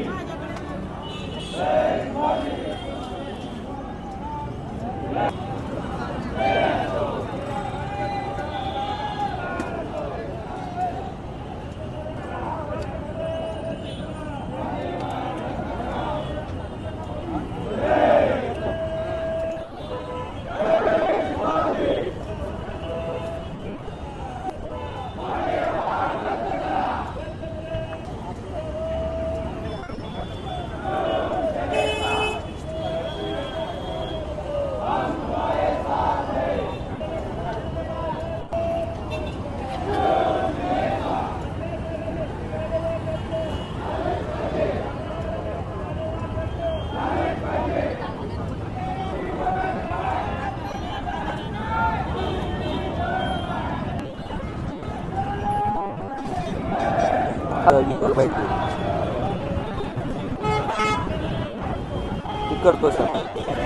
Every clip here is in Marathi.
Yeah. करतो सर.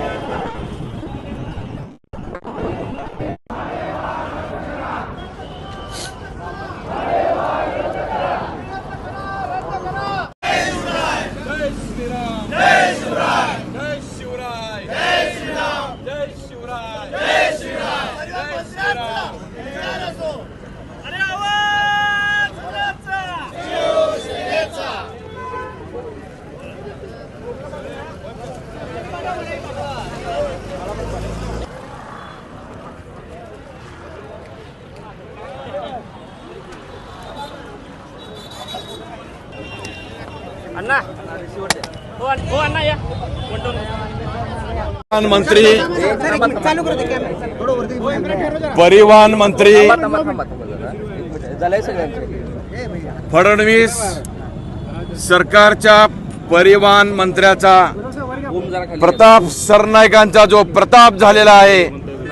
अण्णा हो हो अण्णा या मंत्री परिवहन मंत्री झालंय सगळ्यांचं फडणवीस सरकारच्या परिवहन मंत्र्याचा ओम जरा खाली प्रताप सरनाईकांचा जो प्रताप झालेला आहे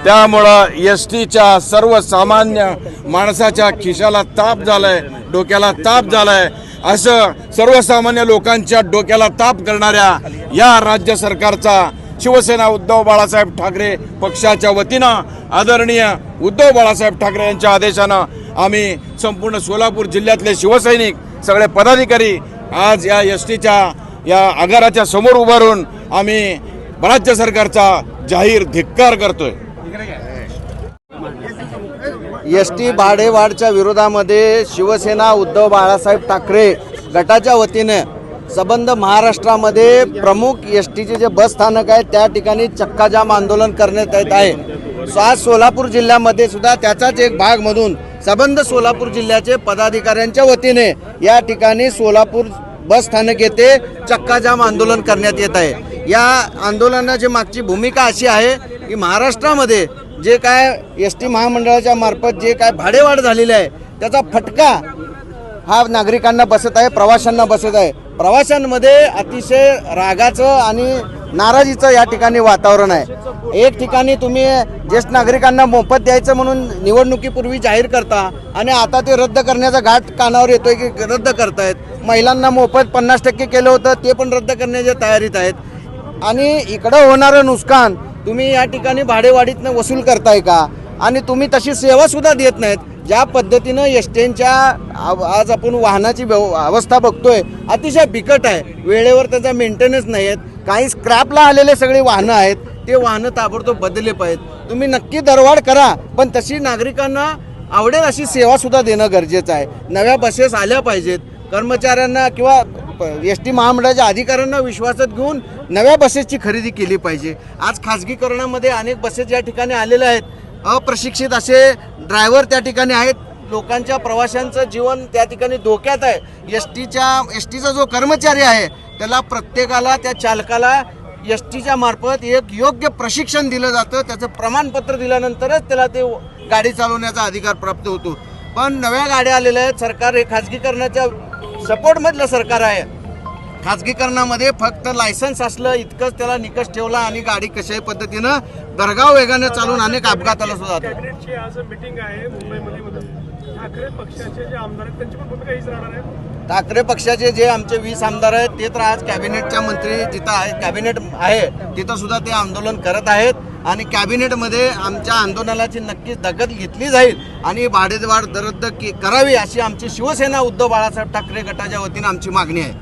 त्यामुळं एस टीच्या सर्वसामान्य माणसाच्या खिशाला ताप झालाय डोक्याला ताप झालाय. असं सर्वसामान्य लोकांच्या डोक्याला ताप करणाऱ्या या राज्य सरकारचा शिवसेना उद्धव बाळासाहेब ठाकरे पक्षाच्या वतीनं आदरणीय उद्धव बाळासाहेब ठाकरे यांच्या आदेशानं आम्ही संपूर्ण सोलापूर जिल्ह्यातले शिवसैनिक सगळे पदाधिकारी आज या एस टीच्या या आगाराच्या समोर उभारून आम्ही राज्य सरकारचा जाहीर धिक्कार करतोय. एस टी भाडेवाढच्या विरोधामध्ये शिवसेना उद्धव बाळासाहेब ठाकरे गटाच्या वतीने संबंध महाराष्ट्रामध्ये प्रमुख एस टीचे जे बस स्थानक आहे त्या ठिकाणी चक्काजाम आंदोलन करण्यात येत आहे. आज सोलापूर जिल्ह्यामध्ये सुद्धा त्याचाच एक भाग म्हणून संबंध सोलापूर जिल्ह्याचे पदाधिकाऱ्यांच्या वतीने या ठिकाणी सोलापूर बस स्थानक येथे चक्काजाम आंदोलन करण्यात येत आहे. या आंदोलनाची मागची भूमिका अशी आहे की महाराष्ट्रामध्ये जे काय एस टी महामंडळाच्या मार्फत जे काय भाडेवाढ झालेली आहे त्याचा फटका हा नागरिकांना बसत आहे प्रवाशांना बसत आहे. प्रवाशांमध्ये अतिशय रागाचं आणि नाराजीचं या ठिकाणी वातावरण आहे. एक ठिकाणी तुम्ही ज्येष्ठ नागरिकांना मोफत द्यायचं म्हणून निवडणुकीपूर्वी जाहीर करता आणि आता ते रद्द करण्याचा घाट कानावर येतोय की रद्द करतायत. महिलांना मोफत पन्नास टक्के केलं होतं ते पण रद्द करण्याच्या तयारीत आहेत. आणि इकडं होणारं नुकसान तुम्ही या ठिकाणी भाडेवाढीतनं वसूल करताय का? आणि तुम्ही तशी सेवासुद्धा देत नाहीत. ज्या पद्धतीनं एस टीच्या आज आपण वाहनाची व्यव अवस्था बघतोय अतिशय बिकट आहे. वेळेवर त्याचा मेंटेनन्स नाही आहेत. काही स्क्रॅपला आलेले सगळे वाहनं आहेत. ते वाहनं ताबडतोब बदलले पाहिजेत. तुम्ही नक्की दरवाढ करा. पण तशी नागरिकांना आवडेल अशी सेवासुद्धा देणं गरजेचं आहे. नव्या बसेस आल्या पाहिजेत. कर्मचाऱ्यांना किंवा एस टी महामंडळाच्या अधिकाऱ्यांना विश्वासात घेऊन नव्या बसेसची खरेदी केली पाहिजे. आज खाजगीकरणामध्ये अनेक बसेस या ठिकाणी आलेल्या आहेत. अप्रशिक्षित असे ड्रायव्हर त्या ठिकाणी आहेत. लोकांच्या प्रवाशांचं जीवन त्या ठिकाणी धोक्यात आहे. एस टीच्या एस टीचा जो कर्मचारी आहे त्याला प्रत्येकाला त्या चालकाला एस टीच्या मार्फत एक योग्य प्रशिक्षण दिलं जातं. त्याचं प्रमाणपत्र दिल्यानंतरच त्याला ते गाडी चालवण्याचा अधिकार प्राप्त होतो. पण नव्या गाड्या आलेल्या आहेत. सरकार हे खाजगीकरणाच्या सपोर्टमधलं सरकार आहे. खाजगीकरणामध्ये फक्त लायसन्स असलं इतकंच त्याला निकष ठेवला आणि गाडी कशाही पद्धतीनं दरगाव वेगाने चालून अनेक अपघाताला सुद्धा पक्षाचे जे ठाकरे पक्षाचे जे आमचे वीस आमदार आहेत ते तर आज कॅबिनेटच्या मंत्री जिथं आहे कॅबिनेट आहे तिथं सुद्धा ते आंदोलन करत आहेत. आणि कॅबिनेटमध्ये आमच्या आंदोलनाची नक्कीच दखल घेतली जाईल आणि भाडेवाढ रद्द के- करावी अशी आमची शिवसेना उद्धव बाळासाहेब ठाकरे गटाच्या वतीनं आमची मागणी आहे.